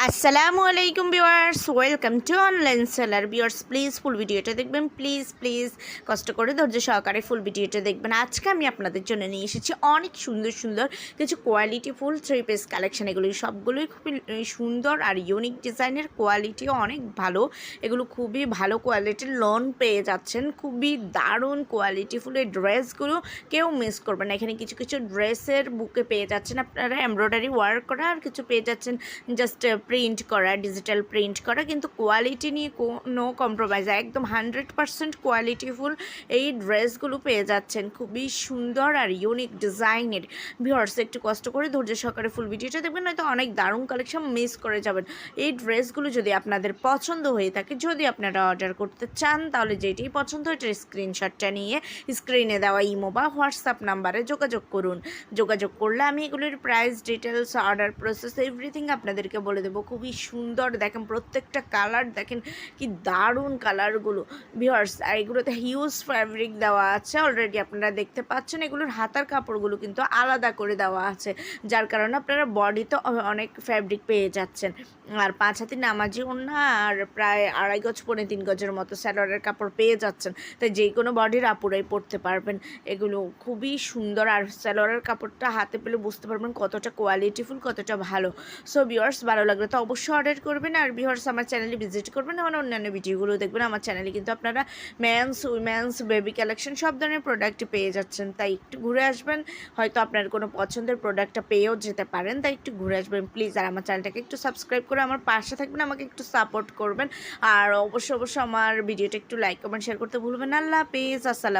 আসসালামু আলাইকুম viewers, welcome to online seller. Viewers please full ভিডিওটা দেখবেন প্লিজ প্লিজ কষ্ট করে ধৈর্য সহকারে ফুল ভিডিওটা দেখবেন। আজকে আমি আপনাদের জন্য নিয়ে এসেছি অনেক সুন্দর সুন্দর কিছু quality full three piece collection এগুলি সবগুলোই খুবই সুন্দর আর ইউনিক ডিজাইনের কোয়ালিটিও অনেক ভালো। এগুলো খুবই ভালো কোয়ালিটির লোন পেয়ে যাচ্ছেন। খুবই দারুণ কোয়ালিটি ফুল এই ড্রেসগুলো কেউ মিস করবেন না। এখানে কিছু কিছু ড্রেসের বুকে পেয়ে যাচ্ছেন আপনারা এমব্রয়ডারি ওয়ার্ক করা আর কিছু পেয়ে যাচ্ছেন। জাস্ট প্রিন্ট করা ডিজিটাল প্রিন্ট করা, কিন্তু কোয়ালিটি নিয়ে কোনো কম্প্রোমাইজ একদম হান্ড্রেড পারসেন্ট কোয়ালিটিফুল এই ড্রেসগুলো পেয়ে যাচ্ছেন। খুবই সুন্দর আর ইউনিক ডিজাইনের ভিওর্স একটু কষ্ট করে ধৈর্য সহকারে ফুল ভিডিওটা দেখবেন নয়তো অনেক দারুণ কালেকশন মিস করে যাবেন। এই ড্রেসগুলো যদি আপনাদের পছন্দ হয়ে থাকে, যদি আপনারা অর্ডার করতে চান, তাহলে যেটাই পছন্দ এটার স্ক্রিনশটটা নিয়ে স্ক্রিনে দেওয়া ইমো বা হোয়াটসঅ্যাপ নাম্বারে যোগাযোগ করুন। যোগাযোগ করলে আমি এগুলির price details order process everything আপনাদেরকে বলে দেবো। খুবই সুন্দর দেখেন, প্রত্যেকটা কালার দেখেন কি দারুণ কালারগুলো ভিওয়ার্স আর এগুলোতে হিউজ ফ্যাব্রিক দেওয়া আছে অলরেডি আপনারা দেখতে পাচ্ছেন, এগুলোর হাতার কাপড়গুলো কিন্তু আলাদা করে দেওয়া আছে, যার কারণে আপনারা বডিতে অনেক ফ্যাব্রিক পেয়ে যাচ্ছেন। আর পাঁচ হাতি নামাজি ওড়না আর প্রায় আড়াই গজ, পৌনে তিন গজের মতো স্যালোয়ারের কাপড় পেয়ে যাচ্ছেন। তাই যে কোনো বডির আপুরাই পরতে পারবেন। এগুলো খুবই সুন্দর আর স্যালোয়ারের কাপড়টা হাতে পেলে বুঝতে পারবেন কতটা কোয়ালিটিফুল কতটা ভালো। সো ভিওয়ার্স ভালো লাগলে তো অবশ্যই অর্ডার করবেন আর ভিওয়ার্স আমার চ্যানেলে ভিজিট করবেন, আমার অন্যান্য ভিডিওগুলো দেখবেন। আমার চ্যানেলে কিন্তু আপনারা মেন্স উইমেন্স বেবি কালেকশন সব ধরনের প্রোডাক্ট পেয়ে যাচ্ছেন। তাই একটু ঘুরে আসবেন, হয়তো আপনার কোনো পছন্দের প্রোডাক্টটা পেয়েও যেতে পারেন, তাই একটু ঘুরে আসবেন। প্লিজ আর আমার চ্যানেলটাকে একটু সাবস্ক্রাইব করে আমার পাশে থাকবেন, আমাকে একটু সাপোর্ট করবেন। আর অবশ্যই অবশ্যই আমার ভিডিওটা একটু লাইক কমেন্ট শেয়ার করতে ভুলবেন আল্লাহ পেজ আসসালাম